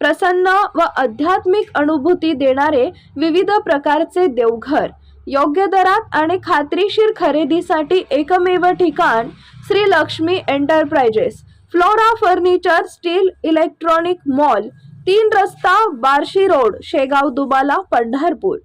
प्रसन्न व आध्यात्मिक अनुभूती देणारे विविध प्रकारचे देवघर. योग्य दरात आणि खात्रीशीर खरेदीसाठी एकमेव ठिकाण Shri Lakshmi enterprises. Flora furniture steel electronic mall तीन रस्ता बार्शी रोड शेगाव दुबाला पंढरपूर.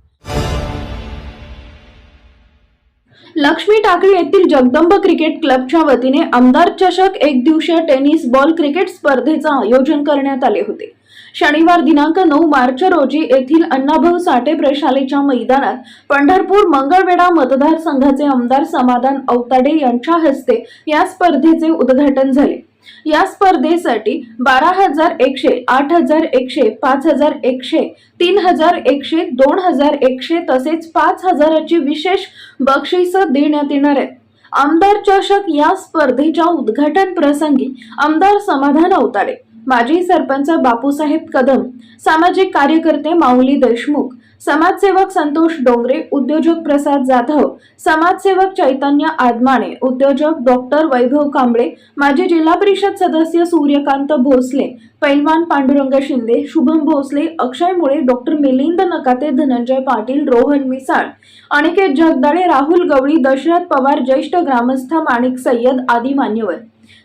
लक्ष्मी टाकळी येथील जगदंब क्रिकेट क्लबच्या वतीने आमदार चषक एक दिवसीय टेनिस बॉल क्रिकेट स्पर्धेचं आयोजन करण्यात आले होते. शनिवार दिनांक नऊ मार्च रोजी येथील अण्णाभाऊ साठे प्रशालेच्या मैदानात पंढरपूर मंगळवेढा मतदारसंघाचे आमदार समाधान अवताडे यांच्या हस्ते या स्पर्धेचे उद्घाटन झाले. या स्पर्धेसाठी बारा हजार एकशे आठ हजार एकशे पाच हजार एकशे तीन हजार एकशे दोन हजार एकशे तसेच पाच हजाराची विशेष बक्षीस देण्यात येणार आहेत. आमदार चषक या स्पर्धेच्या उद्घाटन प्रसंगी आमदार समाधान अवताडे माजी सरपंच बापूसाहेब कदम सामाजिक कार्यकर्ते माऊली देशमुख समाजसेवक संतोष डोंगरे उद्योजक प्रसाद जाधव समाजसेवक चैतन्य आदमाणे उद्योजक डॉक्टर वैभव कांबळे माजी जिल्हा परिषद सदस्य सूर्यकांत भोसले पैलवान पांडुरंग शिंदे शुभम भोसले अक्षय मुळे डॉक्टर मिलिंद नकाते धनंजय पाटील रोहन मिसाळ अनिकेत जगदाळे राहुल गवळी दशरथ पवार ज्येष्ठ ग्रामस्थ माणिक सय्यद आदी मान्यवर.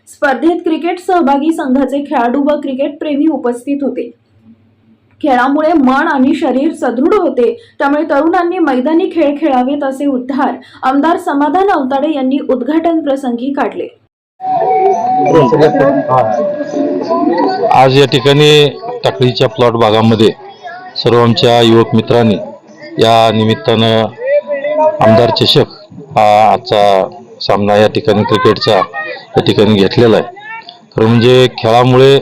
स्पर्धेत क्रिकेट सहभागी संघाचे खेळाडू व क्रिकेट प्रेमी उपस्थित होते. खेळामुळे मन आणि शरीर सदृढ होते. त्यामुळे तरुणांनी मैदानी खेळ खेळावेत असे उद्धार आमदार समाधान अवताडे यांनी उद्घाटन प्रसंगी काढले. आज या ठिकाणी टाकळीच्या प्लॉट भागामध्ये सर्व आमच्या युवक मित्रांनी या निमित्तानं आमदार चषक हा आजचा सामना या ठिकाणी क्रिकेटचा या ठिकाणी घेतलेला आहे. खरं म्हणजे खेळामुळे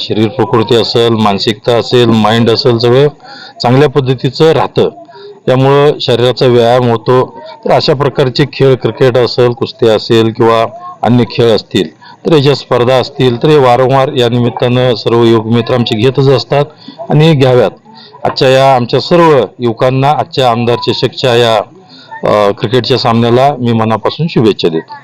शरीर प्रकृती असेल मानसिकता असेल माइंड असेल सगळं चांगल्या पद्धतीचं राहतं. त्यामुळं शरीराचा व्यायाम होतो. तर अशा प्रकारचे खेळ क्रिकेट असेल कुस्ती असेल किंवा अन्य खेळ असतील तर याच्या स्पर्धा असतील तर हे वारंवार या निमित्तानं सर्व युवकमित्र आमचे घेतच असतात आणि घ्याव्यात. आजच्या या आमच्या सर्व युवकांना आजच्या आमदार चषकच्या या क्रिकेटच्या सामन्याला मी मनापासून शुभेच्छा देतो.